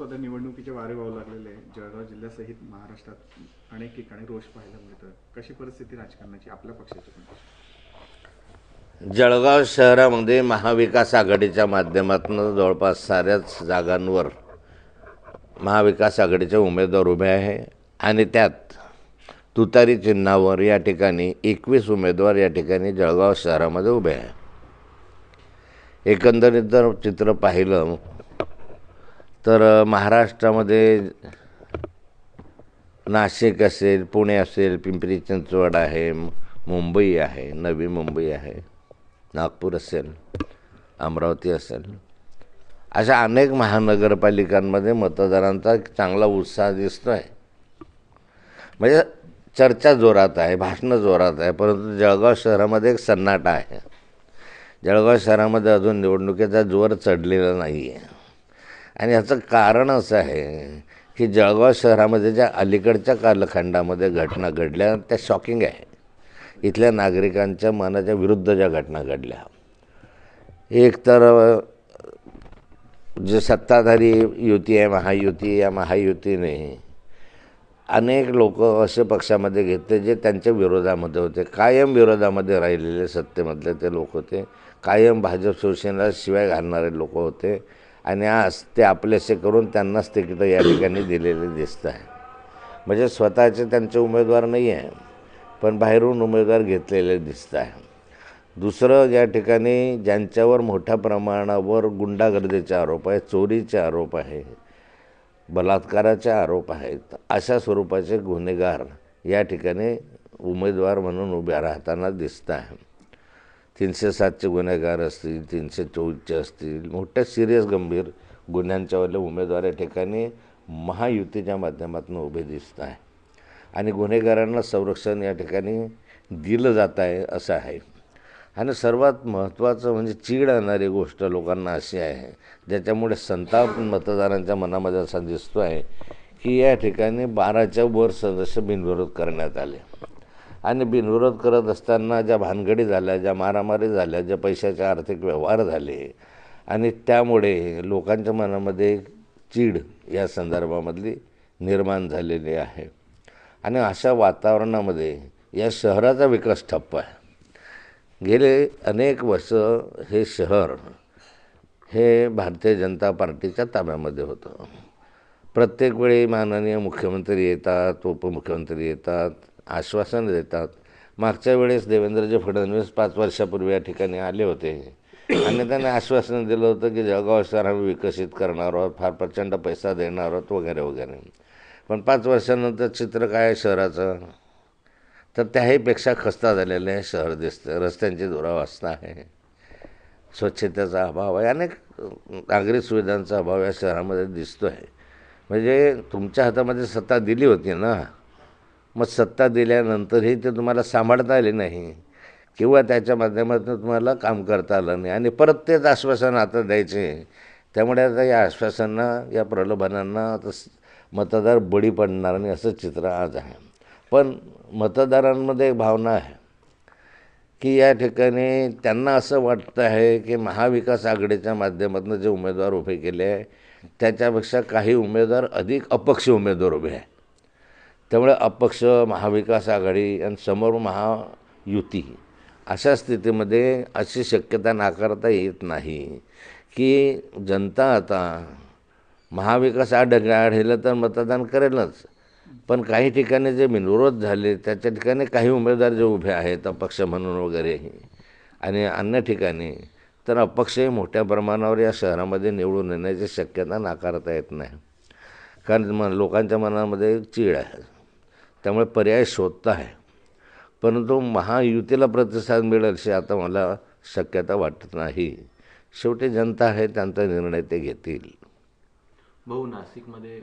सध्या निवडणुकीचे वारे वाहू लागलेले आहे जळगाव जिल्ह्यासहित महाराष्ट्रात अनेक ठिकाणी रोष पाहायला मिळतं कशी परिस्थिती राजकारणाची आपल्या पक्षाची जळगाव शहरामध्ये महाविकास आघाडीच्या माध्यमातून जवळपास साऱ्याच जागांवर महाविकास आघाडीचे उमेदवार उभे आहे. आणि त्यात तुतारी चिन्हावर या ठिकाणी एकवीस उमेदवार या ठिकाणी जळगाव शहरामध्ये उभे आहे. एकंदरीत जर चित्र पाहिलं तर महाराष्ट्रामध्ये नाशिक असेल पुणे असेल पिंपरी चिंचवड आहे मुंबई आहे नवी मुंबई आहे नागपूर असेल अमरावती असेल. अशा अनेक महानगरपालिकांमध्ये मतदारांचा एक चांगला उत्साह दिसतो आहे म्हणजे चर्चा जोरात आहे भाषणं जोरात आहे परंतु जळगाव शहरामध्ये एक सन्नाटा आहे. जळगाव शहरामध्ये अजून निवडणुकीचा जोर चढलेला नाही आहे आणि याचं कारण असं आहे की जळगाव शहरामध्ये ज्या अलीकडच्या कालखंडामध्ये घटना घडल्या त्या शॉकिंग आहे. इथल्या नागरिकांच्या मनाच्या विरुद्ध ज्या घटना घडल्या. एक तर जे सत्ताधारी युती आहे महायुती या महायुतीने अनेक लोक असे पक्षामध्ये घेतले जे त्यांच्या विरोधामध्ये होते. कायम विरोधामध्ये राहिलेले सत्तेमधले ते लोक होते. कायम भाजप शिवसेनेला शिवाय घालणारे लोक होते. आणि आज ते आपलेसे करून त्यांनाच तिकीटं या ठिकाणी दिलेले दिसत आहे. म्हणजे स्वतःचे त्यांचे उमेदवार नाही आहे पण बाहेरून उमेदवार घेतलेले दिसत आहे. दुसरं या ठिकाणी ज्यांच्यावर मोठ्या प्रमाणावर गुंडागर्दीचे आरोप आहे चोरीचे आरोप आहे बलात्काराचे आरोप आहेत अशा स्वरूपाचे गुन्हेगार या ठिकाणी उमेदवार म्हणून उभ्या राहताना दिसत आहे. तीनशे सातचे गुन्हेगार असतील तीनशे चोवीसचे असतील मोठ्या सिरियस गंभीर गुन्ह्यांच्यावाले उमेदवार या ठिकाणी महायुतीच्या माध्यमातून उभे दिसत आहे. आणि गुन्हेगारांना संरक्षण या ठिकाणी दिलं जात आहे असं आहे. आणि सर्वात महत्त्वाचं म्हणजे चीड आणणारी गोष्ट लोकांना अशी आहे ज्याच्यामुळे संताप मतदारांच्या मनामध्ये असा दिसतो आहे की या ठिकाणी बाराच्या वर सदस्य बिनविरोध करण्यात आले. आणि बिनविरोध करत असताना ज्या भानगडी झाल्या ज्या मारामारी झाल्या ज्या पैशाचे आर्थिक व्यवहार झाले आणि त्यामुळे लोकांच्या मनामध्ये चीड या संदर्भामधली निर्माण झालेली आहे. आणि अशा वातावरणामध्ये या शहराचा विकास ठप्प आहे. गेले अनेक वर्ष हे शहर हे भारतीय जनता पार्टीच्या ताब्यामध्ये होतं. प्रत्येक वेळी माननीय मुख्यमंत्री येतात उपमुख्यमंत्री येतात आश्वासन देतात. मागच्या वेळेस देवेंद्रजी फडणवीस पाच वर्षापूर्वी या ठिकाणी आले होते. आणि त्यांनी आश्वासन दिलं होतं की जळगाव शहर आम्ही विकसित करणार आहोत फार प्रचंड पैसा देणार आहोत वगैरे वगैरे. पण पाच वर्षानंतर चित्र काय आहे शहराचं? तर त्याहीपेक्षा खस्ता झालेलं आहे शहर दिसतं रस्त्यांची दुरावस्था आहे. स्वच्छतेचा अभाव आहे. अनेक नागरिक सुविधांचा अभाव या शहरामध्ये दिसतो आहे म्हणजे तुमच्या हातामध्ये सत्ता दिली होती ना? मग सत्ता दिल्यानंतरही ते तुम्हाला सांभाळता आले नाही. किंवा त्याच्या माध्यमातून तुम्हाला काम करता आलं नाही. आणि परत तेच आश्वासन आता द्यायचे. त्यामुळे आता या आश्वासनांना या प्रलोभनांना आता मतदार बळी पडणार नाही असं चित्र आज आहे. पण मतदारांमध्ये एक भावना आहे. की या ठिकाणी त्यांना असं वाटतं आहे की महाविकास आघाडीच्या माध्यमातून जे उमेदवार उभे केले आहे त्याच्यापेक्षा काही उमेदवार अधिक अपक्ष उमेदवार उभे आहे त्यामुळे अपक्ष महाविकास आघाडी आणि समोर महायुती अशा स्थितीमध्ये अशी शक्यता नाकारता येत नाही की जनता आता महाविकास आघाडी आढळलं तर मतदान करेलच. पण काही ठिकाणी जे बिनविरोध झाले त्याच्या ठिकाणी काही उमेदवार जे उभे आहेत अपक्ष म्हणून वगैरे आणि अन्य ठिकाणी तर अपक्षही मोठ्या प्रमाणावर या शहरामध्ये निवडून येण्याची शक्यता नाकारता येत नाही. कारण म लोकांच्या मनामध्ये चीड आहे. त्यामुळे पर्याय शोधता आहे. परंतु महायुतीला प्रतिसाद मिळेल अशी आता मला शक्यता वाटत नाही. शेवटी जनता आहे त्यांचा निर्णय ते घेतील. भाऊ नाशिकमध्ये